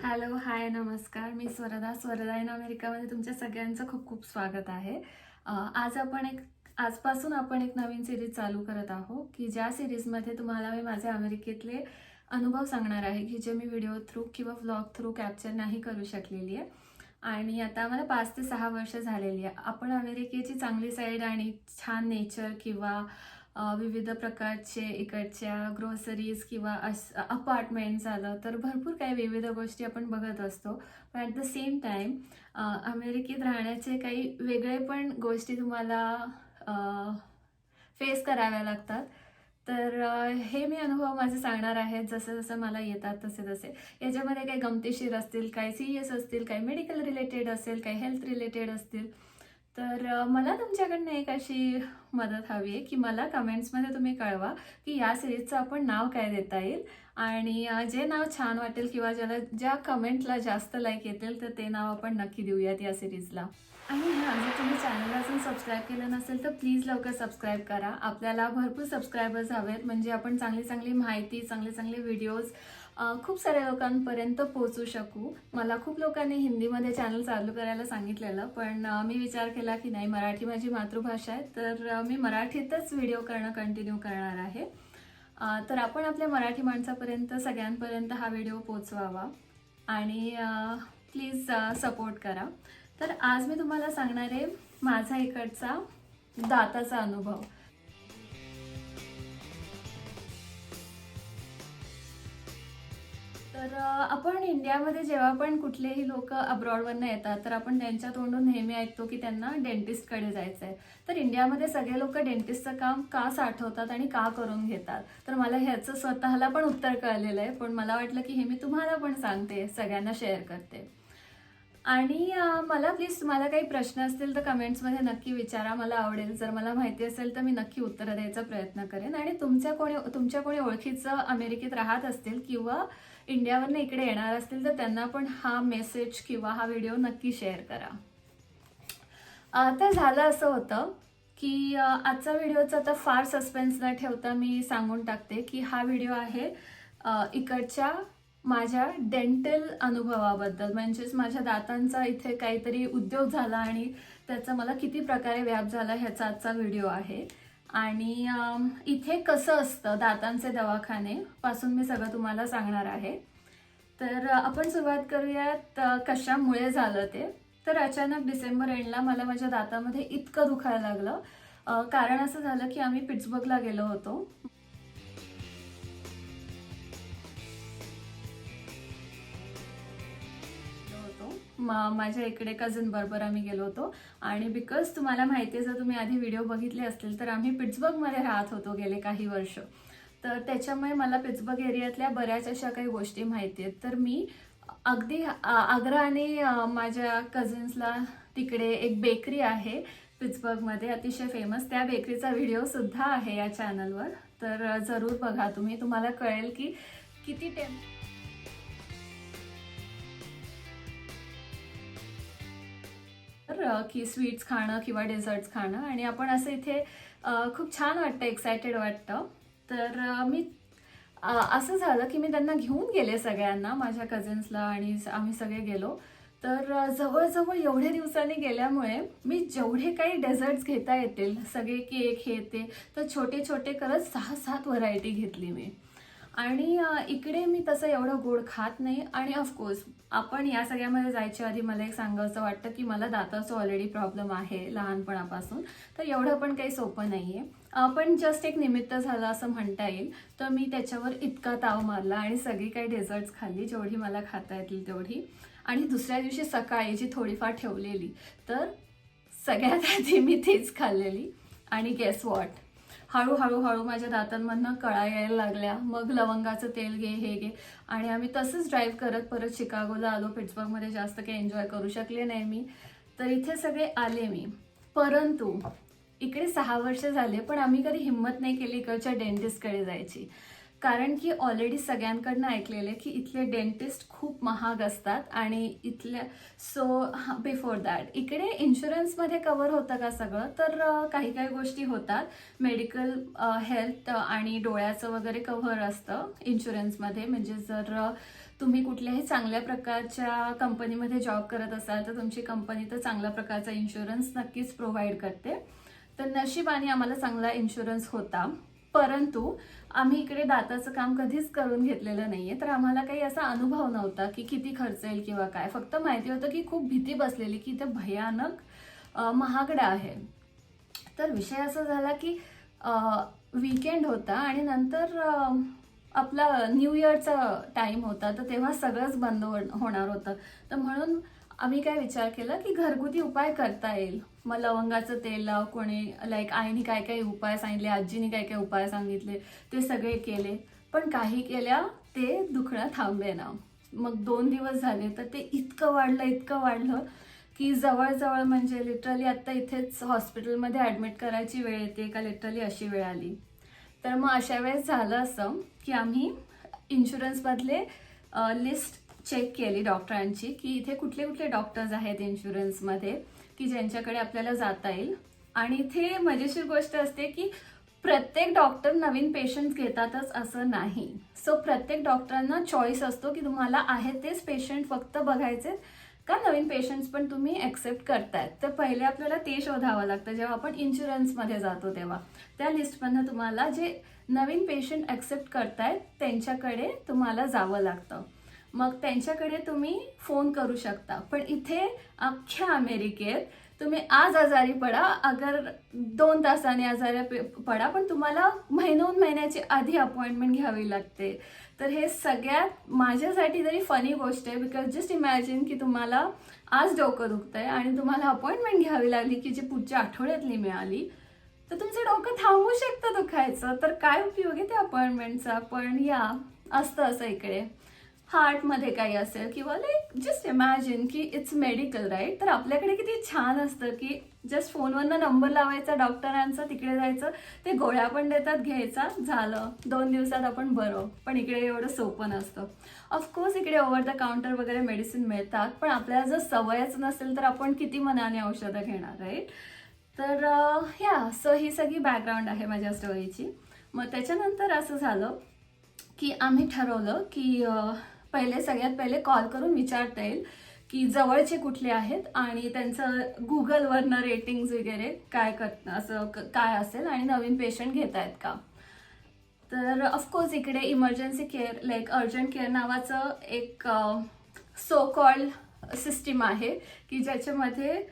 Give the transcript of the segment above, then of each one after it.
Hello hi नमस्कार. मी Swarda Swarda in अमेरिकामध्ये तुमच्या सगळ्यांचं खूप खूप स्वागत आहे. आज आपण एक आजपासून आपण एक नवीन सिरीज चालू करत आहोत की ज्या सिरीजमध्ये तुम्हाला मी माझे अमेरिकेतले अनुभव सांगणार आहे की जे मी व्हिडिओ थ्रू किंवा व्लॉग थ्रू कॅप्चर नाही करू शकलेली आहे. आणि आता आम्हाला पाच ते सहा वर्ष झालेली आहे. आपण अमेरिकेची चांगली साईड आणि छान नेचर किंवा विविध प्रकारचे इकडच्या ग्रोसरीज किंवा अस अपार्टमेंट झालं तर भरपूर काही विविध गोष्टी आपण बघत असतो. पण ॲट द सेम टाईम अमेरिकेत राहण्याचे काही वेगळे पण गोष्टी तुम्हाला फेस कराव्या लागतात. तर हे मी अनुभव माझे सांगणार आहेत. जसं जसं मला येतात तसे तसे याच्यामध्ये काही गमतीशीर असतील काही सिरियस असतील काही मेडिकल रिलेटेड असेल काही हेल्थ रिलेटेड असतील तर मला तुमच्याकडनं एक अशी मदत हवी आहे की मला कमेंट्समध्ये तुम्ही कळवा की या सिरीजचं आपण नाव काय देता येईल आणि जे नाव छान वाटेल किंवा ज्याला ज्या कमेंटला जास्त लाईक येतील तर ते नाव आपण नक्की देऊयात या सिरीजला. आणि हां जर तुम्ही चॅनलला अजून सबस्क्राईब केलं नसेल तर प्लीज लवकर सबस्क्राईब करा. आपल्याला भरपूर सबस्क्रायबर्स हवेत म्हणजे आपण चांगली चांगली माहिती चांगले चांगले व्हिडिओज खूप साऱ्या लोकांपर्यंत पोहोचू शकू. मला खूप लोकांनी हिंदीमध्ये चॅनल चालू करायला सांगितलेलं पण मी विचार केला की नाही मराठी माझी मातृभाषा आहे तर मी मराठीतच व्हिडिओ करणं कंटिन्यू करणार आहे. तर आपण आपल्या मराठी माणसापर्यंत सगळ्यांपर्यंत हा व्हिडिओ पोचवावा आणि प्लीज सपोर्ट करा. तर आज मी तुम्हाला सांगणार आहे माझा इकडचा दाताचा अनुभव. तर आपण इंडियामध्ये जेव्हा पण कुठलेही लोक अब्रॉडवरनं येतात तर आपण त्यांच्या तोंडून नेहमी ऐकतो की त्यांना डेंटिस्टकडे जायचं आहे तर इंडियामध्ये सगळे लोक डेंटिस्टचं काम का साठवतात आणि का करून घेतात? तर मला ह्याचं स्वतःला पण उत्तर कळलेलं आहे. पण मला वाटलं की हे मी तुम्हाला पण सांगते सगळ्यांना शेअर करते. आणि मला प्लीज तुम्हाला काही प्रश्न असतील तर कमेंट्समध्ये नक्की विचारा. मला आवडेल. जर मला माहिती असेल तर मी नक्की उत्तरं द्यायचा प्रयत्न करेन. आणि तुमच्या कोणी तुमच्या कोणी ओळखीचं अमेरिकेत राहत असतील किंवा इंडियावरनं इकडे येणार असतील तर त्यांना पण हा मेसेज किंवा हा व्हिडिओ नक्की शेअर करा. तर झालं असं होतं की आजचा व्हिडिओचा आता फार सस्पेन्स न ठेवता मी सांगून टाकते की हा व्हिडिओ आहे इकडच्या माझ्या डेंटल अनुभवाबद्दल म्हणजेच माझ्या दातांचा इथे काहीतरी उद्योग झाला आणि त्याचा मला किती प्रकारे व्याप झाला ह्याचा आजचा व्हिडिओ आहे. आणि इथे कसं असतं दातांचे दवाखाने पासून मी सगळं तुम्हाला सांगणार आहे. तर आपण सुरुवात करूयात कशामुळे झालं ते. तर अचानक डिसेंबर एंडला मला माझ्या दातामध्ये इतकं दुखायला लागलं. कारण असं झालं की आम्ही पिट्सबर्गला गेलो होतो. माझ्या इकडे कझन बरोबर आम्ही गेलो होतो. आणि बिकॉज तुम्हाला माहिती आहे जर तुम्ही आधी व्हिडिओ बघितले असतील तर आम्ही पिट्सबर्गमध्ये राहत होतो गेले काही वर्ष. तर त्याच्यामुळे मला पिट्सबर्ग एरियातल्या बऱ्याच अशा काही गोष्टी माहिती आहेत. तर मी अगदी आग्राने आग्रा आणि माझ्या कझन्सला तिकडे एक बेकरी आहे पिट्सबर्गमध्ये. अतिशय फेमस त्या बेकरीचा व्हिडिओ सुद्धा आहे या चॅनलवर तर जरूर बघा तुम्ही. तुम्हाला कळेल की किती टेम तर की स्वीट्स खाणं किंवा डेझर्ट्स खाणं. आणि आपण असं इथे खूप छान वाटतं एक्सायटेड वाटतं. तर मी असं झालं की मी त्यांना घेऊन गेले सगळ्यांना माझ्या कझन्सला आणि आम्ही सगळे गेलो. तर जवळजवळ एवढ्या दिवसांनी गेल्यामुळे मी जेवढे काही डेझर्ट्स घेता येतील सगळे केक हे ते तर छोटे छोटे करत सहा सात व्हरायटी घेतली मी. आणि इकडे मी तसं एवढं गोड खात नाही आणि ऑफकोर्स आपण या सगळ्यामध्ये जायच्या आधी मला एक सांगावंसं वाटतं की मला दाताचं ऑलरेडी प्रॉब्लेम आहे लहानपणापासून. तर एवढं पण काही सोपं नाही आहे पण जस्ट एक निमित्त झालं असं म्हणता येईल. तर मी त्याच्यावर इतका ताव मारला आणि सगळी काही डेझर्ट्स खाल्ली जेवढी मला खाता येतील तेवढी. आणि दुसऱ्या दिवशी सकाळी जी थोडीफार ठेवलेली तर सगळ्यात आधी मी तीच खाल्लेली. आणि गेस वॉट हळूहळू हळू माझ्या दातांमधनं कळा यायला लागल्या. मग लवंगाचं तेल घे हे घे. आणि आम्ही तसंच ड्राईव्ह करत परत शिकागोला आलो. पिट्सबर्गमध्ये जास्त काही एन्जॉय करू शकले नाही मी. तर इथे सगळे आले मी. परंतु इकडे सहा वर्ष झाले पण आम्ही कधी हिंमत नाही केली इकडच्या डेंटिस्टकडे जायची. कारण की ऑलरेडी सगळ्यांकडनं ऐकलेले की इथले डेंटिस्ट खूप महाग असतात आणि इथल्या सो बिफोर दॅट इकडे इन्शुरन्समध्ये कवर होतं का सगळं? तर काही काही गोष्टी होतात. मेडिकल हेल्थ आणि डोळ्याचं वगैरे कव्हर असतं इन्शुरन्समध्ये म्हणजे जर तुम्ही कुठल्याही चांगल्या प्रकारच्या कंपनीमध्ये जॉब करत असाल तर तुमची कंपनी तर चांगल्या प्रकारचा इन्शुरन्स नक्कीच प्रोव्हाइड करते. तर नशिबाने आम्हाला चांगला इन्शुरन्स होता. परंतु आम्ही इकडे दाताचं काम कधीच करून घेतलेलं नाहीये. तर आम्हाला काही असा अनुभव नव्हता की किती खर्च येईल किंवा काय. फक्त माहिती होतं की खूप भीती बसलेली की इथे भयानक महागडं महागडा आहे. तर विषय असा झाला की वीकेंड होता आणि नंतर आपला न्यू इयरचा टाइम होता. तर तेव्हा सगळंच बंद हो- होणार होतं. तर म्हणून आम्ही काय विचार केला की घरगुती उपाय करता येईल. मग लवंगाचं तेल लाव कोणी लाईक आईने काय काय उपाय सांगितले आजीने काय काय उपाय सांगितले ते सगळे केले. पण काही केल्या ते दुखणं थांबे ना. मग दोन दिवस झाले तर ते इतकं वाढलं इतकं वाढलं की जवळजवळ म्हणजे लिटरली आत्ता इथेच हॉस्पिटलमध्ये ॲडमिट करायची वेळ येते का लिटरली अशी वेळ आली. तर मग अशा वेळेस झालं असं की आम्ही इन्शुरन्समधले लिस्ट चेक केली डॉक्टरांची की इथे कुठले कुठले डॉक्टर्स आहेत इन्शुरन्समध्ये की ज्यांच्याकडे आपल्याला जाता येईल. आणि इथे मजेशीर गोष्ट असते की प्रत्येक डॉक्टर नवीन पेशंट घेतातच असं नाही. सो प्रत्येक डॉक्टरांना चॉईस असतो की तुम्हाला आहे तेच पेशंट फक्त बघायचे का नवीन पेशंट्स पण तुम्ही ॲक्सेप्ट करतायत. तर पहिले आपल्याला ते शोधावं लागतं. जेव्हा आपण इन्शुरन्समध्ये जातो तेव्हा. त्या लिस्टमधनं तुम्हाला जे नवीन पेशंट ॲक्सेप्ट करतायत त्यांच्याकडे तुम्हाला जावं लागतं. मग त्यांच्याकडे तुम्ही फोन करू शकता. पण इथे अख्ख्या अमेरिकेत तुम्ही आज आजारी पडा. अगर दोन तासाने आजारी पडा पण तुम्हाला महिनोन महिन्याची आधी अपॉइंटमेंट घ्यावी लागते. तर हे सगळ्यात माझ्यासाठी तरी फनी गोष्ट आहे बिकॉज जस्ट इमॅजिन की तुम्हाला आज डोकं दुखतंय आणि तुम्हाला अपॉइंटमेंट घ्यावी लागली की जी पुढच्या आठवड्यातली मिळाली तर तुमचं डोकं थांबू शकतं दुखायचं. तर काय उपयोग आहे त्या अपॉइंटमेंटचा पण या असतं असं इकडे. हार्टमध्ये काही असेल किंवा लाईक जस्ट इमॅजिन की इट्स मेडिकल राईट तर आपल्याकडे किती छान असतं की जस्ट फोनवरनं नंबर लावायचा डॉक्टरांचा तिकडे जायचं ते गोळ्या पण देतात घ्यायचा झालं. दोन दिवसात आपण बरं. पण इकडे एवढं सोपं नसतं. ऑफकोर्स इकडे ओव्हर द काउंटर वगैरे मेडिसिन मिळतात पण आपल्याला जर सवयच नसेल तर आपण किती मनाने औषधं घेणार राईट तर या सो ही सगळी बॅकग्राऊंड आहे माझ्या स्टोरीची मग त्याच्यानंतर असं झालं की आम्ही ठरवलं की पहिले सगळ्यात पहिले कॉल करून विचारता येईल की जवळचे कुठले आहेत आणि त्यांचं गुगलवरनं रेटिंग्स वगैरे काय कर असं क- काय असेल आणि नवीन पेशंट घेत आहेत का? तर ऑफकोर्स इकडे emergency care like urgent care नावाचं एक सो कॉल्ड सिस्टीम आहे की ज्याच्यामध्ये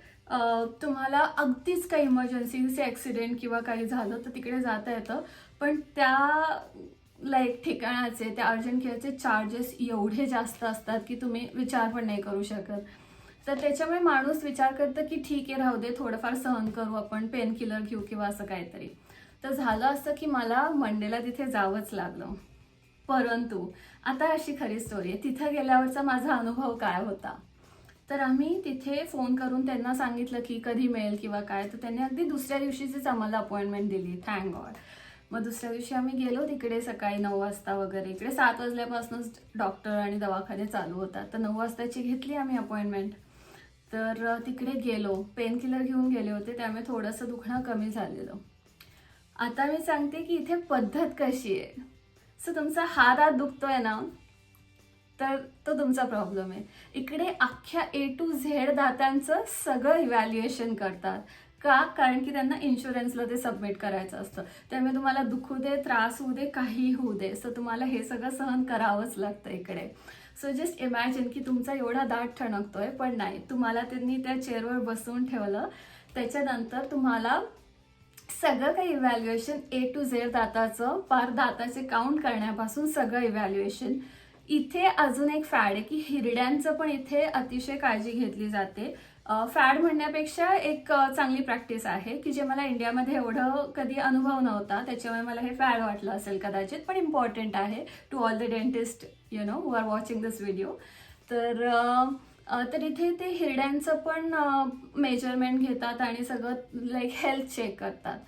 तुम्हाला अगदीच काही इमर्जन्सी ॲक्सिडेंट किंवा काही झालं तर तिकडे जाता येतं. पण त्या लाईक ठिकाणाचे त्या अर्जंट केअरचे चार्जेस एवढे जास्त असतात की तुम्ही विचार पण नाही करू शकत. तर त्याच्यामुळे माणूस विचार करतं की ठीक आहे राहू दे थोडंफार सहन करू आपण पेन किलर घेऊ किंवा असं काहीतरी. तर झालं असं की मला मंडेला तिथे जावंच लागलं. परंतु आता अशी खरी स्टोरी आहे. तिथं गेल्यावरचा माझा अनुभव काय होता? तर आम्ही तिथे फोन करून त्यांना सांगितलं की कधी मिळेल किंवा काय तर त्यांनी अगदी दुसऱ्या दिवशीचीच आम्हाला अपॉइंटमेंट दिली थँक गॉड मग दुसऱ्या दिवशी आम्ही गेलो तिकडे सकाळी नऊ वाजता वगैरे. इकडे सात वाजल्यापासूनच डॉक्टर आणि दवाखाने चालू होतात. तर नऊ वाजताची घेतली आम्ही अपॉइंटमेंट. तर तिकडे गेलो. पेन किलर घेऊन गेले होते. त्यामुळे थोडंसं दुखणं कमी झालेलं. आता मी सांगते की इथे पद्धत कशी आहे. सो तुमचा हात हात दुखतोय ना तर तो तुमचा प्रॉब्लेम आहे. इकडे अख्ख्या ए टू झेड दातांचं सगळं इव्हॅल्युएशन करतात. का? कारण की त्यांना इन्शुरन्सला ते सबमिट करायचं असतं. त्यामुळे तुम्हाला दुखू दे त्रास होऊ दे काही होऊ दे. सो तुम्हाला हे सगळं सहन करावंच लागतं इकडे. सो जस्ट इमॅजिन की तुमचा एवढा दाट ठणकतोय पण नाही. तुम्हाला त्यांनी त्या चेअरवर बसवून ठेवलं. त्याच्यानंतर तुम्हाला सगळं काही इव्हॅल्युएशन ए टू झेड दाताचं पार दाताचे काउंट करण्यापासून सगळं इव्हॅल्युएशन इथे अजून एक फॅड आहे की हिरड्यांचं पण इथे अतिशय काळजी घेतली जाते. फॅड म्हणण्यापेक्षा एक चांगली प्रॅक्टिस आहे की जे मला इंडियामध्ये एवढं कधी अनुभव नव्हता त्याच्यामुळे मला हे फॅड वाटलं असेल कदाचित पण इम्पॉर्टंट आहे. To all the dentist you know who are watching this video तर तर इथे ते हिरड्यांचं पण मेजरमेंट घेतात आणि सगळं लाईक हेल्थ चेक करतात.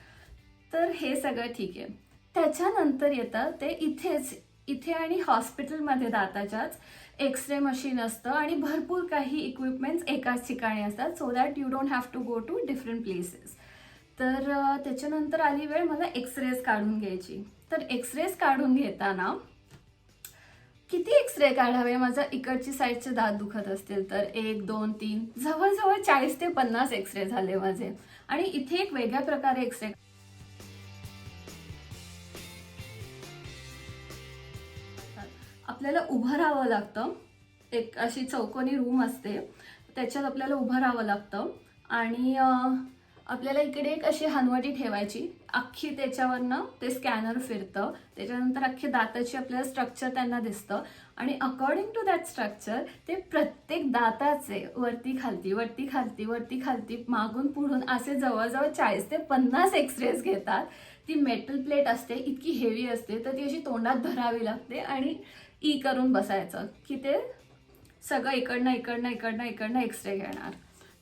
तर हे सगळं ठीक आहे. त्याच्यानंतर येतं ते इथेच इथे आणि हॉस्पिटलमध्ये दाताच्याच एक्स रे मशीन असतं आणि भरपूर काही इक्विपमेंट्स एकाच ठिकाणी असतात. So that you don't have to go to different places तर त्याच्यानंतर आली वेळ मला एक्सरेज काढून घ्यायची. तर एक्सरेज काढून घेताना किती एक्सरे काढावे? माझा इकडची साईडचे दात दुखत असतील तर एक दोन तीन जवळजवळ चाळीस ते पन्नास एक्सरे झाले माझे. आणि इथे एक वेगळ्या प्रकारे एक्सरे आपल्याला उभं राहावं लागतं. एक अशी चौकोनी रूम असते. त्याच्यात आपल्याला उभं राहावं लागतं. आणि आपल्याला इकडे एक अशी हनवटी ठेवायची. अख्खी त्याच्यावरनं ते स्कॅनर फिरतं. त्याच्यानंतर अख्खी दाताची आपल्याला स्ट्रक्चर त्यांना दिसतं. आणि अकॉर्डिंग टू दॅट स्ट्रक्चर ते प्रत्येक दाताचे वरती खालती वरती खालती वरती खालती मागून पुढून असे जवळजवळ चाळीस ते पन्नास एक्सरेज घेतात. ती मेटल प्लेट असते इतकी हेवी असते तर ती अशी तोंडात धरावी लागते. आणि ई करून बसायचं की ते सगळं इकडनं इकडनं इकडनं इकडनं एक्सरे घेणार.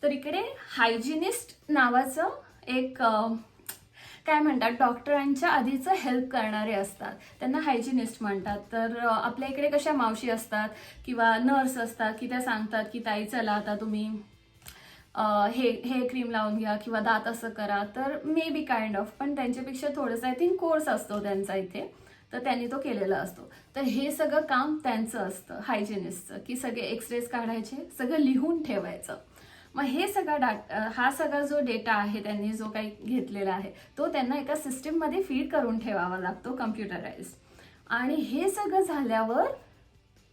तर इकडे हायजिनिस्ट नावाचं एक काय म्हणतात डॉक्टरांच्या आधीचं हेल्प करणारे असतात. त्यांना हायजिनिस्ट म्हणतात. तर आपल्या इकडे कशा मावशी असतात किंवा नर्स असतात की त्या सांगतात की ताई चला आता तुम्ही हे हे क्रीम लावून घ्या किंवा दात असं करा. तर मे बी काइंड ऑफ पण त्यांच्यापेक्षा थोडंसं आय थिंक कोर्स असतो त्यांचा इथे. तर त्यांनी तो केलेला असतो. तर हे सगळं काम त्यांचं असतं हायजेनिस्टचं की सगळे एक्सरेज काढायचे सगळं लिहून ठेवायचं. मग हे सगळा डाटा हा सगळा जो डेटा आहे त्यांनी जो काही घेतलेला आहे तो त्यांना एका सिस्टीममध्ये फीड करून ठेवावा लागतो कम्प्युटराइज आणि हे सगळं झाल्यावर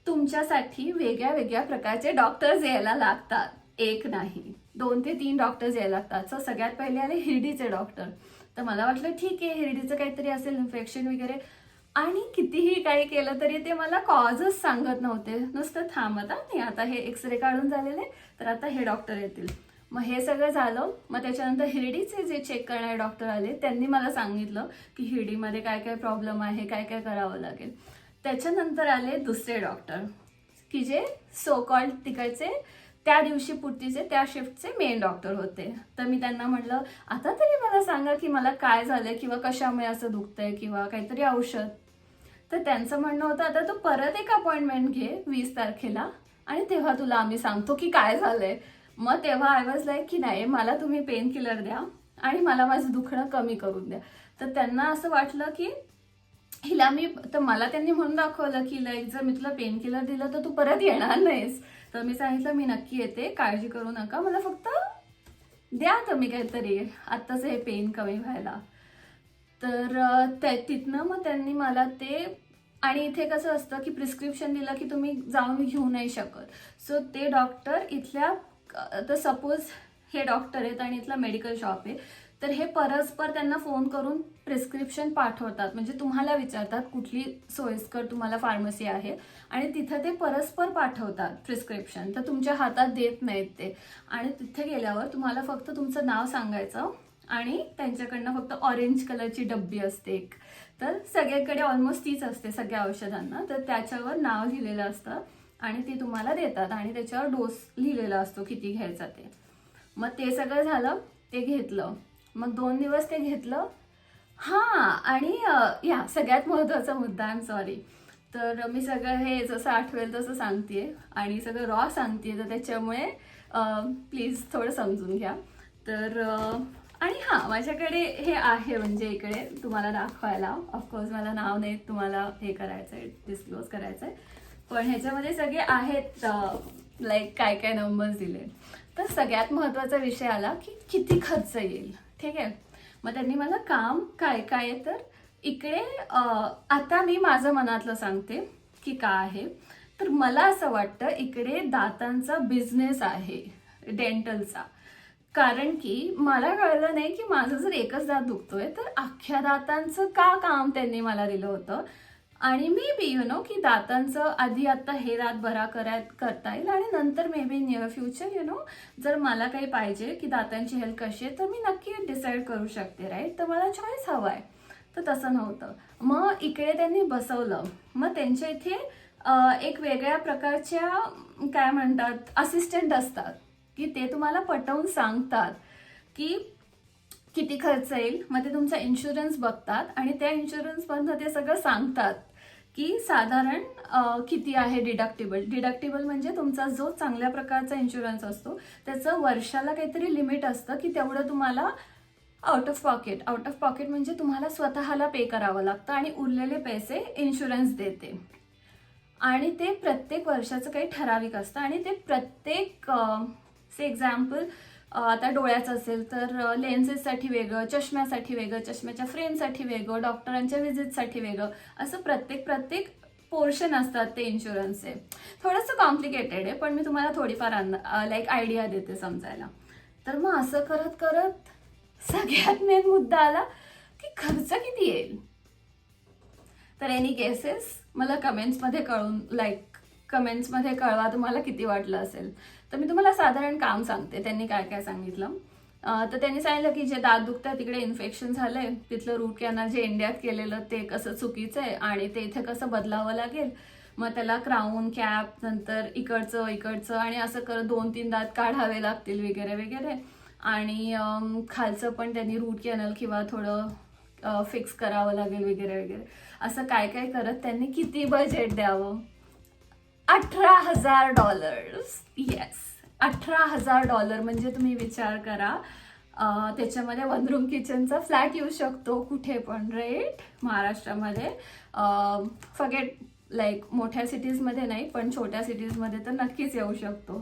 तुमच्यासाठी वेगळ्या वेगळ्या प्रकारचे डॉक्टर्स यायला लागतात. एक नाही दोन ते तीन डॉक्टर्स यायला लागतात. सो सगळ्यात पहिले आले हिरडीचे डॉक्टर तर मला वाटलं ठीक आहे हिरडीचं काहीतरी असेल इन्फेक्शन वगैरे आणि कितीही काही केलं तरी ते मला कॉजच सांगत नव्हते. नुसतं थांबत नाही आता हे एक्सरे काढून झालेले तर आता हे डॉक्टर येतील. मग हे सगळं झालं मग त्याच्यानंतर हिरडीचे जे चेक करणारे डॉक्टर आले त्यांनी मला सांगितलं की हिरडीमध्ये काय काय प्रॉब्लेम आहे काय काय करावं लागेल. त्याच्यानंतर आले दुसरे डॉक्टर की जे सो कॉल्ड तिकडचे त्या दिवशी पुरतीचे त्या शिफ्टचे मेन डॉक्टर होते. तर मी त्यांना म्हटलं आता तरी मला सांगा की मला काय झालंय किंवा कशामुळे असं दुखतंय किंवा काहीतरी औषध तर त्यांचं म्हणणं होतं आता तू परत एक अपॉइंटमेंट घे वीस तारखेला आणि तेव्हा तुला आम्ही सांगतो की काय झालंय. मग तेव्हा आय वॉज लाईक की नाही मला तुम्ही पेन किलर द्या आणि मला माझं दुखणं कमी करून द्या. तर त्यांना असं वाटलं की हिला मी तर मला त्यांनी म्हणून दाखवलं की लाईक जर मी तुला पेन किलर दिलं तर तू परत येणार नाहीस. तर मी सांगितलं मी नक्की येते काळजी करू नका मला फक्त द्या तुम्ही काहीतरी. आत्ताच हे पेन कमी व्हायला. तर ते त्या- तिथनं मग त्यांनी मला ते आणि इथे कसं असतं की प्रिस्क्रिप्शन दिलं की तुम्ही जाऊन घेऊ नाही शकत. सो ते डॉक्टर इथल्या तर सपोज हे डॉक्टर आहेत आणि इथला मेडिकल शॉप आहे. तर हे परस्पर त्यांना फोन करून प्रिस्क्रिप्शन पाठवतात. म्हणजे तुम्हाला विचारतात कुठली सोयीस्कर तुम्हाला फार्मसी आहे. आणि तिथं ते परस्पर पाठवतात प्रिस्क्रिप्शन तर तुमच्या हातात देत नाहीत ते. आणि तिथे गेल्यावर तुम्हाला फक्त तुमचं नाव सांगायचं. आणि त्यांच्याकडनं फक्त ऑरेंज कलरची डब्बी असते एक. तर सगळ्याकडे ऑलमोस्ट तीच असते सगळ्या औषधांना. तर त्याच्यावर नाव लिहिलेलं असतं आणि ते तुम्हाला देतात आणि त्याच्यावर डोस लिहिलेला असतो किती घ्यायचा ते. मग ते सगळं झालं ते घेतलं. मग दोन दिवस ते घेतलं. हां आणि या सगळ्यात महत्त्वाचा मुद्दा आय एम सॉरी तर मी सगळं हे जसं आठवेल तसं सांगतेय आणि सगळं रॉ सांगतेय. तर त्याच्यामुळे प्लीज थोडं समजून घ्या. तर आणि हां माझ्याकडे हे आहे म्हणजे इकडे तुम्हाला दाखवायला. ऑफकोर्स मला नाव नाही तुम्हाला हे करायचं आहे डिस्क्लोज करायचं आहे पण ह्याच्यामध्ये सगळे आहेत लाईक काय काय नंबर्स दिले. तर सगळ्यात महत्त्वाचा विषय आला की किती खर्च येईल. ठीक आहे? मग त्यांनी मला काम काय काय आहे तर इकडे आता मी माझं मनातलं सांगते की काय आहे. तर मला असं वाटतं इकडे दातांचा बिझनेस आहे डेंटलचा कारण की मला कळलं नाही की माझं जर एकच दात दुखतोय तर अख्ख्या दातांचं का काम त्यांनी मला दिलं होतं? आणि मे बी यु नो की दातांचं आधी आत्ता हे दात बरा कराय करता येईल आणि नंतर maybe near future you know जर मला काही पाहिजे की दातांची हेल्थ कशी आहे तर मी नक्की डिसाईड करू शकते राईट तर मला चॉईस हवा आहे तर तसं नव्हतं. मग इकडे त्यांनी बसवलं. मग त्यांच्या इथे एक वेगळ्या प्रकारच्या काय म्हणतात असिस्टंट असतात. की ते तुम्हाला पटवून सांगतात की किती खर्च येईल. मग ते तुमचा इन्शुरन्स बघतात आणि त्या इन्शुरन्समधनं ते सगळं सांगतात की साधारण किती आहे डिडक्टिबल डिडक्टिबल म्हणजे तुमचा जो चांगल्या प्रकारचा इन्शुरन्स असतो त्याचं वर्षाला काहीतरी लिमिट असतं की तेवढं तुम्हाला out of pocket out of pocket म्हणजे तुम्हाला स्वतःला पे करावं लागतं आणि उरलेले पैसे इन्शुरन्स देते. आणि ते प्रत्येक वर्षाचं काही ठराविक असतं आणि ते प्रत्येक से एक्झाम्पल आता डोळ्याचं असेल तर लेन्सेससाठी वेगळं चष्म्यासाठी वेगळं चष्म्याच्या फ्रेमसाठी वेगळं डॉक्टरांच्या व्हिजिटसाठी वेगळं असं प्रत्येक प्रत्येक पोर्शन असतात ते इन्शुरन्सचे थोडंसं कॉम्प्लिकेटेड आहे पण मी तुम्हाला थोडीफार लाईक आयडिया देते समजायला. तर मग असं करत करत सगळ्यात मेन मुद्दा आला की खर्च किती येईल? तर एनी केसेस मला कमेंट्समध्ये कळून लाईक कमेंट्समध्ये कळवा तुम्हाला किती वाटलं असेल. तर मी तुम्हाला साधारण काम सांगते. त्यांनी काय काय सांगितलं? तर त्यांनी सांगितलं की जे दात दुखतं तिकडे इन्फेक्शन झालंय. तिथलं रूट कॅनल जे इंडियात केलेलं ते कसं चुकीचं आहे आणि ते इथे कसं बदलावं लागेल? मग त्याला क्राऊन कॅप नंतर इकडचं इकडचं आणि असं करत दोन तीन दात काढावे लागतील वगैरे वगैरे. आणि खालचं पण त्यांनी रूट कॅनल किंवा थोडं फिक्स करावं लागेल वगैरे वगैरे. असं काय काय करत त्यांनी किती बजेट द्यावं? अठरा हजार डॉलर्स येस अठरा हजार डॉलर म्हणजे तुम्ही विचार करा. त्याच्यामध्ये वन रूम किचनचा फ्लॅट येऊ शकतो कुठे पण राईट महाराष्ट्रामध्ये. फगेट लाईक मोठ्या सिटीजमध्ये नाही पण छोट्या सिटीजमध्ये तर नक्कीच येऊ शकतो.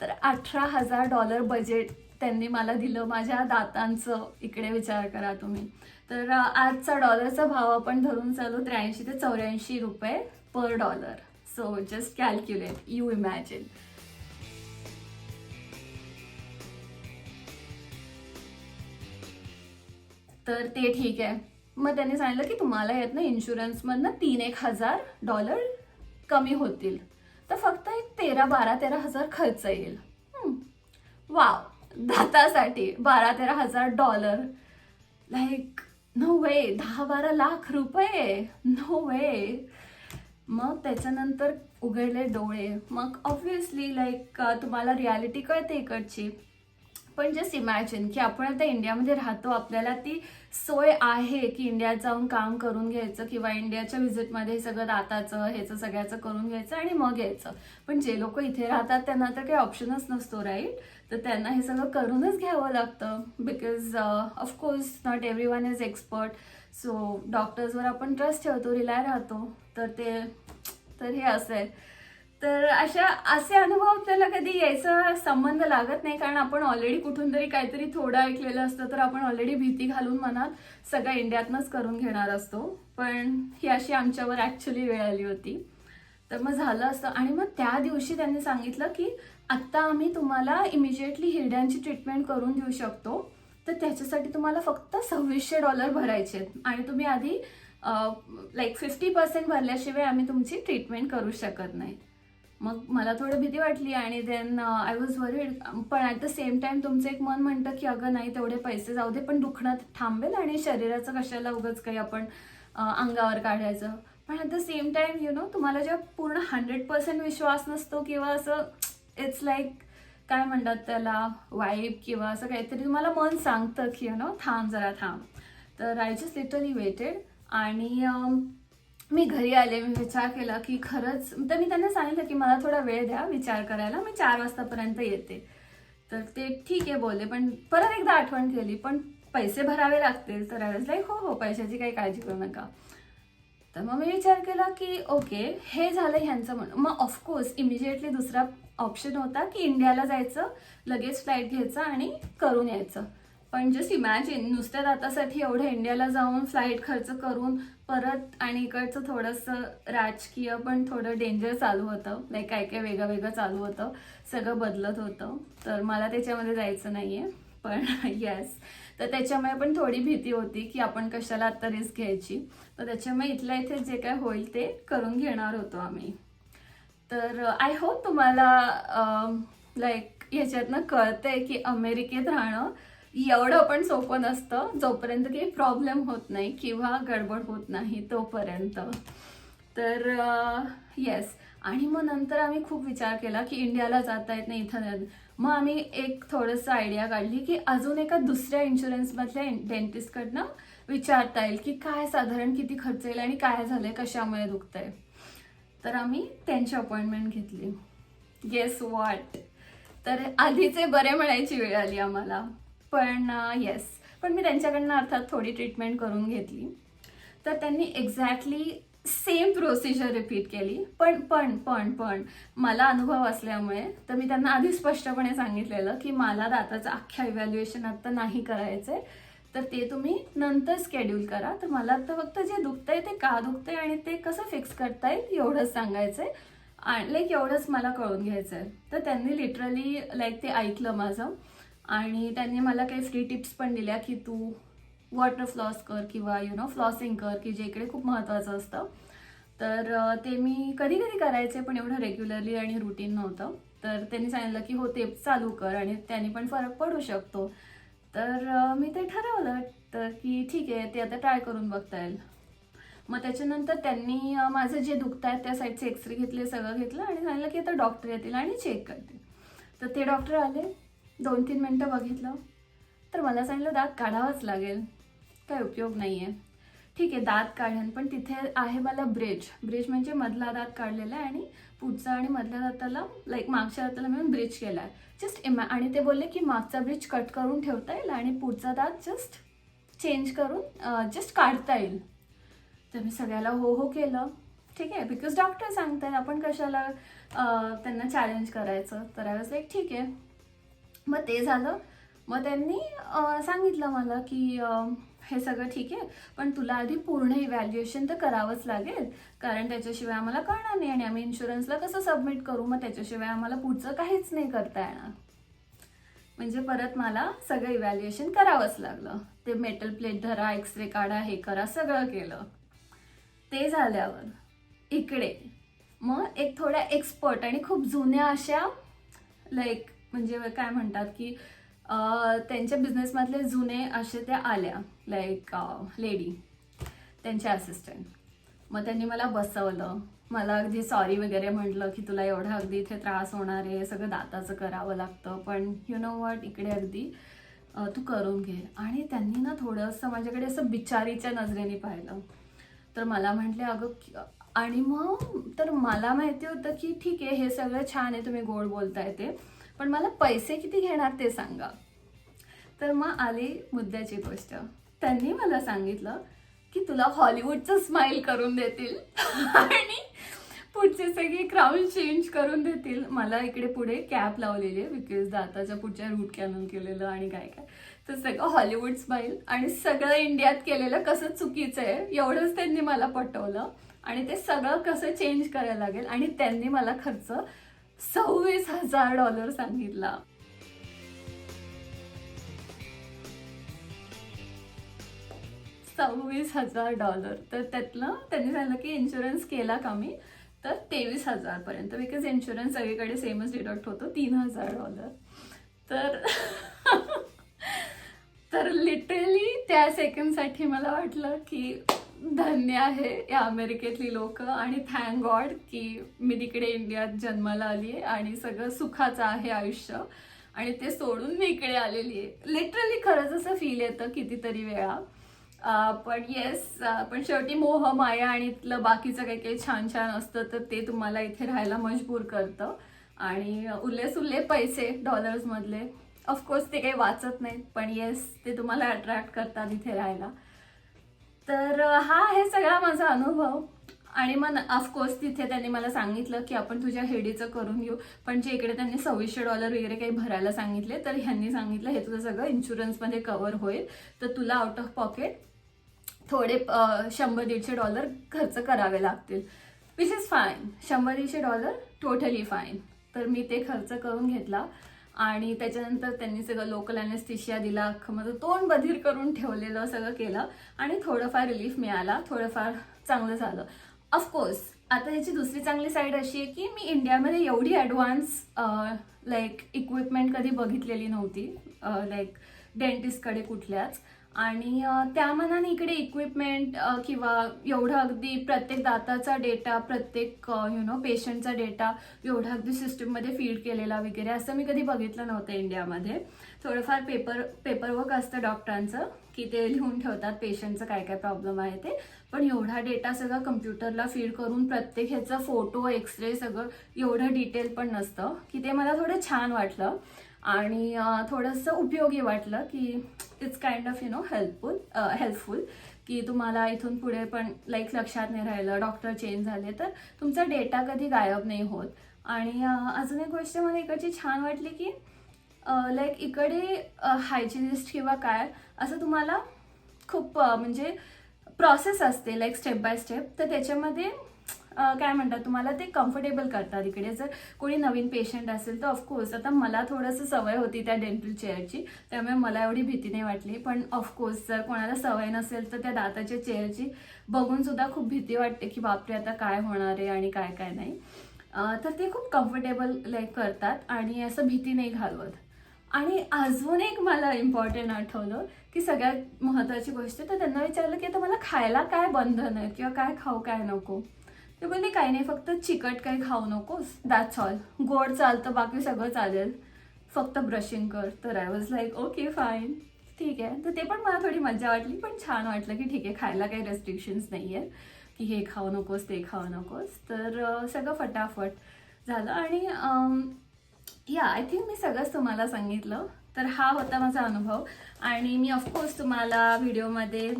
तर अठरा हजार डॉलर बजेट त्यांनी मला दिलं माझ्या दातांचं. इकडे विचार करा तुम्ही. तर आजचा डॉलरचा भाव आपण धरून चालू त्र्याऐंशी ते चौऱ्याऐंशी रुपये per dollar so just calculate, you imagine तर ते ठीक आहे. मग त्यांनी सांगितलं की तुम्हाला यातनं इन्शुरन्समधनं तीन एक हजार डॉलर कमी होतील. तर फक्त एक तेरा बारा तेरा हजार खर्च येईल. हम्म. वाव दातासाठी बारा तेरा हजार डॉलर लाईक नो वे दहा बारा लाख रुपये. नो वे मग त्याच्यानंतर उघडले डोळे. मग ऑब्व्हियसली लाईक तुम्हाला रियालिटी कळते इकडची. पण जस्ट इमॅजिन की आपण आता इंडियामध्ये राहतो आपल्याला ती सोय आहे की इंडियात जाऊन काम करून घ्यायचं किंवा इंडियाच्या व्हिजिटमध्ये सगळं दाताचं ह्याचं सगळ्याचं करून घ्यायचं आणि मग यायचं. पण जे लोक इथे राहतात त्यांना तर काही ऑप्शनच नसतो राईट तर त्यांना हे सगळं करूनच घ्यावं लागतं. Because of course not everyone is expert so डॉक्टर्सवर आपण ट्रस्ट ठेवतो रिलाय राहतो. तर ते तर हे असं आहे तर अशा असे अनुभव आपल्याला कधी यायचा संबंध लागत नाही कारण आपण ऑलरेडी कुठून तरी काहीतरी थोडं ऐकलेलं असतं तर आपण ऑलरेडी भीती घालून मनात सगळं इंडियातनंच करून घेणार असतो. पण ही अशी आमच्यावर ॲक्च्युली वेळ आली होती. तर मग झालं असतं. आणि मग त्या दिवशी त्यांनी सांगितलं की आत्ता आम्ही तुम्हाला इमिजिएटली हिरड्यांची ट्रीटमेंट करून देऊ शकतो. तर त्याच्यासाठी तुम्हाला फक्त सव्वीसशे डॉलर भरायचे आहेत. आणि तुम्ही आधी लाईक फिफ्टी पर्सेंट भरल्याशिवाय आम्ही तुमची ट्रीटमेंट करू शकत नाही. मग मला थोडं भीती वाटली आणि देन आय वॉज वरीड पण ॲट द सेम टाईम तुमचं एक मन म्हणतं की अगं नाही तेवढे पैसे जाऊ दे पण दुखणं थांबेल आणि शरीराचं कशाला उगच काही आपण अंगावर काढायचं. पण at the same time you know तुम्हाला जेव्हा पूर्ण हंड्रेड पर्सेंट विश्वास नसतो किंवा असं इट्स लाईक काय म्हणतात त्याला वाईब किंवा असं काहीतरी तुम्हाला मन सांगतं की यु नो थांब जरा थांब. तर आय जस्ट लिटली वेटेड आणि मी घरी आले मी विचार केला की खरंच तर मी त्यांना सांगितलं की मला थोडा वेळ द्या विचार करायला मी चार वाजतापर्यंत येते. तर ते ठीक आहे बोलले पण परत एकदा आठवण केली पण पैसे भरावे लागतील. तर आय लाईक हो हो पैशाची काही काळजी करू नका. तर मग मी विचार केला की ओके हे झालं ह्यांचं म्हणून. मग ऑफकोर्स इमिजिएटली दुसरा ऑप्शन होता की इंडियाला जायचं लगेच फ्लाईट घ्यायचं आणि करून यायचं. पण जस्ट इमॅजिन नुसत्या दातासाठी एवढं इंडियाला जाऊन फ्लाईट खर्च करून परत आणि इकडचं थोडंसं राजकीय पण थोडं डेंजर चालू होतं. लाईक काय काय वेगळं वेगळं चालू होतं. सगळं बदलत होतं. तर मला त्याच्यामध्ये जायचं नाही आहे पण येस तर त्याच्यामुळे पण थोडी भीती होती की आपण कशाला आत्ता रिस्क घ्यायची. तर त्याच्यामुळे इथल्या इथे जे काय होईल ते करून घेणार होतो आम्ही. तर uh, आय होप तुम्हाला uh, लाईक ह्याच्यातनं कळतंय की अमेरिकेत राहणं एवढं पण सोपं नसतं. जोपर्यंत काही प्रॉब्लेम होत नाही किंवा गडबड होत नाही तोपर्यंत. तर येस आणि मग नंतर आम्ही खूप विचार केला की इंडियाला जाता येत नाही इथं. मग आम्ही एक थोडंसं आयडिया काढली की अजून एका दुसऱ्या इन्शुरन्समधल्या डेंटिस्टकडनं विचारता येईल की काय साधारण किती खर्च येईल आणि काय झालं आहे कशामुळे दुखतंय. तर आम्ही त्यांची अपॉइंटमेंट घेतली. गेस वॉट तर आधीचे बरे म्हणायची वेळ आली आम्हाला. पण येस पण मी त्यांच्याकडनं अर्थात थोडी ट्रीटमेंट करून घेतली. तर त्यांनी एक्झॅक्टली सेम प्रोसिजर रिपीट केली. पण पण पण पण मला अनुभव असल्यामुळे तर मी त्यांना आधी स्पष्टपणे सांगितलेलं की मला दाताचं अख्ख्या इव्हॅल्युएशन आत्ता नाही करायचंय. तर ते तुम्ही नंतर स्केड्यूल करा. तर मला आता फक्त जे दुखतंय ते का दुखतंय आणि ते कसं फिक्स करता येईल एवढंच सांगायचंय. आणि लाईक एवढंच मला कळून घ्यायचं आहे तर त्यांनी लिटरली लाईक ते ऐकलं माझं. आणि त्यांनी मला काही फ्री टिप्स पण दिल्या की तू वॉटर फ्लॉस कर किंवा यु नो फ्लॉसिंग कर की जे इकडे खूप महत्त्वाचं असतं. तर ते मी कधी कधी करायचे पण एवढं रेग्युलरली आणि रुटीन नव्हतं. तर त्यांनी सांगितलं की हो ते चालू कर आणि त्यांनी पण फरक पडू शकतो. तर मी ते ठरवलं तर की ठीक आहे ते आता ट्राय करून बघता येईल. मग त्याच्यानंतर त्यांनी माझं जे दुखत आहे त्या साईडचे एक्सरे घेतले सगळं घेतलं आणि सांगितलं की आता डॉक्टर येतील आणि चेक करतील. तर ते डॉक्टर आले. दोन तीन मिनटं बघितलं तर मला सांगितलं दात काढावंच लागेल. काय उपयोग नाही आहे ठीक आहे दात काढेन पण तिथे आहे मला ब्रिज. ब्रिज म्हणजे मधला दात काढलेला आहे आणि पुढचा आणि मधल्या दाताला लाईक मागच्या दाताला मिळून ब्रिज केला आहे जस्ट इमॅ आणि ते बोलले की मागचा ब्रिज कट करून ठेवता येईल आणि पुढचा दात जस्ट चेंज करून जस्ट काढता येईल. तर मी सगळ्याला हो हो केलं. ठीक आहे बिकॉज डॉक्टर सांगतात आपण कशाला त्यांना चॅलेंज करायचं? तर आय वॉज लाईक ठीक आहे. मग ते झालं. मग त्यांनी सांगितलं मला की हे सगळं ठीक आहे पण तुला आधी पूर्ण इव्हॅल्युएशन तर करावंच लागेल. कारण त्याच्याशिवाय आम्हाला कळणार नाही आणि आम्ही इन्शुरन्सला कसं सबमिट करू? मग त्याच्याशिवाय आम्हाला पुढचं काहीच नाही करता येणार. म्हणजे परत मला सगळं इव्हॅल्युएशन करावंच लागलं. ते मेटल प्लेट धरा एक्सरे काढा हे करा सगळं केलं. ते झाल्यावर इकडे. मग एक थोड्या एक्सपर्ट आणि खूप जुन्या अशा लाईक म्हणजे काय म्हणतात की त्यांच्या बिझनेसमधले जुने असे त्या आल्या लाईक लेडी त्यांचे असिस्टंट मग त्यांनी मला बसवलं. मला अगदी सॉरी वगैरे म्हटलं की तुला एवढा अगदी इथे त्रास होणार आहे सगळं दाताचं करावं लागतं पण यु नो वॉट इकडे अगदी तू करून घे. आणि त्यांनी ना थोडंसं माझ्याकडे असं बिचारीच्या नजरेने पाहिलं. तर मला म्हटले अगं की- आणि मग तर मला माहिती होतं की ठीक आहे हे सगळं छान आहे तुम्ही गोड बोलताय ते. पण मला पैसे किती घेणार ते सांगा. तर मग आली मुद्द्याची गोष्ट. त्यांनी मला सांगितलं की तुला हॉलिवूडचं स्माईल करून देतील. आणि पुढचे सगळे क्राऊन चेंज करून देतील. मला इकडे पुढे कॅप लावलेली आहे बिकॉज दाताच्या पुढच्या रूट कॅनल केलेलं आणि काय काय. तर सगळं हॉलिवूड स्माईल आणि सगळं इंडियात केलेलं कसं चुकीचं आहे एवढंच त्यांनी मला पटवलं. आणि ते सगळं कसं चेंज करायला लागेल आणि त्यांनी मला खर्च सव्वीस हजार डॉलर सांगितला. सव्वीस हजार डॉलर. तर त्यातलं त्यांनी सांगितलं की इन्शुरन्स केला का मी? तर तेवीस हजारपर्यंत बिकॉज इन्शुरन्स सगळीकडे सेमच डिडक्ट होतो तीन हजार डॉलर. तर तर लिटरली त्या सेकंडसाठी मला वाटलं की धन्य आहे या अमेरिकेतली लोक आणि थँक गॉड की मी तिकडे इंडियात जन्माला आली आहे आणि सगळं सुखाचं आहे आयुष्य. आणि ते सोडून मी इकडे आलेली आहे. लिटरली खरंच असं फील येतं कितीतरी वेळा. पण येस पण शेवटी मोह माया आणि इथलं बाकीचं काही काही छान छान असतं तर ते तुम्हाला इथे राहायला मजबूर करतं. आणि उरले उल्ले पैसे डॉलर्समधले ऑफकोर्स ते काही वाचत नाहीत पण येस ते तुम्हाला अट्रॅक्ट करतात इथे राहायला. तर हा आहे सगळा माझा अनुभव. आणि मग ऑफकोर्स तिथे त्यांनी मला सांगितलं की आपण तुझ्या हेडीचं करून घेऊ. पण जे इकडे त्यांनी सव्वीसशे डॉलर वगैरे काही भरायला सांगितले तर ह्यांनी सांगितलं हे तुझं सगळं इन्शुरन्समध्ये कव्हर होईल. तर तुला आउट ऑफ पॉकेट थोडे शंभर दीडशे डॉलर खर्च करावे लागतील. विच इज फाईन शंभर दीडशे डॉलर टोटली फाईन तर मी ते खर्च करून घेतला. आणि त्याच्यानंतर त्यांनी सगळं लोकल अनेस्थिशिया दिला अख्खं माझं तोंड बधीर करून ठेवलेलं सगळं केलं आणि थोडंफार रिलीफ मिळाला थोडंफार चांगलं झालं. ऑफकोर्स आता ह्याची दुसरी चांगली साईड अशी आहे की मी इंडियामध्ये एवढी ॲडव्हान्स लाईक इक्विपमेंट कधी बघितलेली नव्हती लाईक डेंटिस्टकडे कुठल्याच. आणि त्या मनाने इकडे इक्विपमेंट किंवा एवढं अगदी प्रत्येक दाताचा डेटा प्रत्येक यु नो पेशंटचा डेटा एवढा अगदी सिस्टीममध्ये फीड केलेला वगैरे असं मी कधी बघितलं नव्हतं इंडियामध्ये. थोडंफार पेपर पेपरवर्क असतं डॉक्टरांचं की ते लिहून ठेवतात पेशंटचं काय काय प्रॉब्लेम आहे ते. पण एवढा डेटा सगळं कम्प्युटरला फीड करून प्रत्येक ह्याचा फोटो एक्सरे सगळं एवढं डिटेल पण नसतं की ते मला थोडं छान वाटलं. आणि थोडंसं उपयोगी वाटलं की it's kind of you know helpful helpful की तुम्हाला इथून पुढे पण लाईक लक्षात नाही राहिलं डॉक्टर चेंज झाले तर तुमचा डेटा कधी गायब नाही होत. आणि अजून एक गोष्ट मला इकडची छान वाटली की लाईक इकडे हायजिनिस्ट किंवा काय असं तुम्हाला खूप म्हणजे प्रोसेस असते लाईक स्टेप बाय स्टेप तर त्याच्यामध्ये काय म्हणतात तुम्हाला ते कम्फर्टेबल करतात इकडे. जर कोणी नवीन पेशंट असेल तर ऑफकोर्स आता मला थोडंसं सवय होती त्या डेंटल चेअरची त्यामुळे मला एवढी भीती नाही वाटली. पण ऑफकोर्स जर कोणाला सवय नसेल तर त्या दाताच्या चेअरची बघून सुद्धा खूप भीती वाटते की बापरे आता काय होणार आहे आणि काय काय नाही. तर ते खूप कम्फर्टेबल लाईक करतात आणि असं भीती नाही घालवत. आणि अजून एक मला इम्पॉर्टंट आठवलं की सगळ्यात महत्त्वाची गोष्ट तर त्यांना विचारलं की आता मला खायला काय बंधन आहे? किंवा काय खाऊ काय नको? ते बोलले काही नाही फक्त चिकट काही खाऊ नकोस. दॅट्स ऑल गोड चालतं बाकी सगळं चालेल. फक्त ब्रशिंग कर. तर I was like okay fine ठीक आहे. तर ते पण मला थोडी मजा वाटली पण छान वाटलं की ठीक आहे खायला काही रेस्ट्रिक्शन्स नाही आहेत की हे खाऊ नकोस ते खाऊ नकोस. तर सगळं फटाफट झालं. आणि या आय थिंक मी सगळंच तुम्हाला सांगितलं. तर हा होता माझा अनुभव. आणि मी ऑफकोर्स तुम्हाला व्हिडिओमध्ये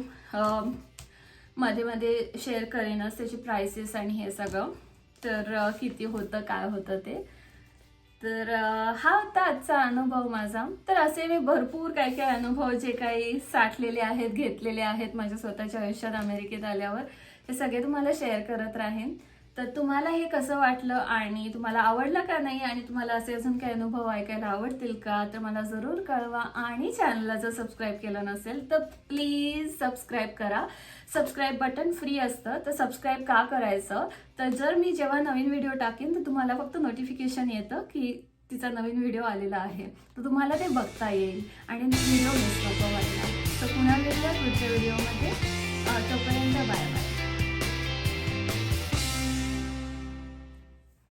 मध्ये मध्ये शेअर करेनच त्याची प्राइसेस आणि हे सगळं. तर किती होतं काय होतं ते. तर हा होता आजचा अनुभव माझा. तर असे मी भरपूर काय काय अनुभव जे काही साठलेले आहेत घेतलेले आहेत माझ्या स्वतःच्या आयुष्यात अमेरिकेत आल्यावर हे सगळे तुम्हाला शेअर करत राहीन. तर तुम्हाला हे कसं वाटलं आणि तुम्हाला आवडलं का नाही आणि तुम्हाला असे अजून काही अनुभव ऐकायला आवडतील का तर मला जरूर कळवा. आणि चॅनलला जर सबस्क्राईब केलं नसेल तर प्लीज सबस्क्राईब करा. सबस्क्राईब बटन फ्री असतं तर सबस्क्राईब का करायचं? तर जर मी जेव्हा नवीन व्हिडिओ टाकेन तर तुम्हाला फक्त नोटिफिकेशन येतं की तिचा नवीन व्हिडिओ आलेला आहे. तर तुम्हाला ते बघता येईल आणि व्हिडिओ मिस नको व्हायला. तर पुन्हा भेटूया पुढच्या व्हिडिओमध्ये तोपर्यंत बाय बाय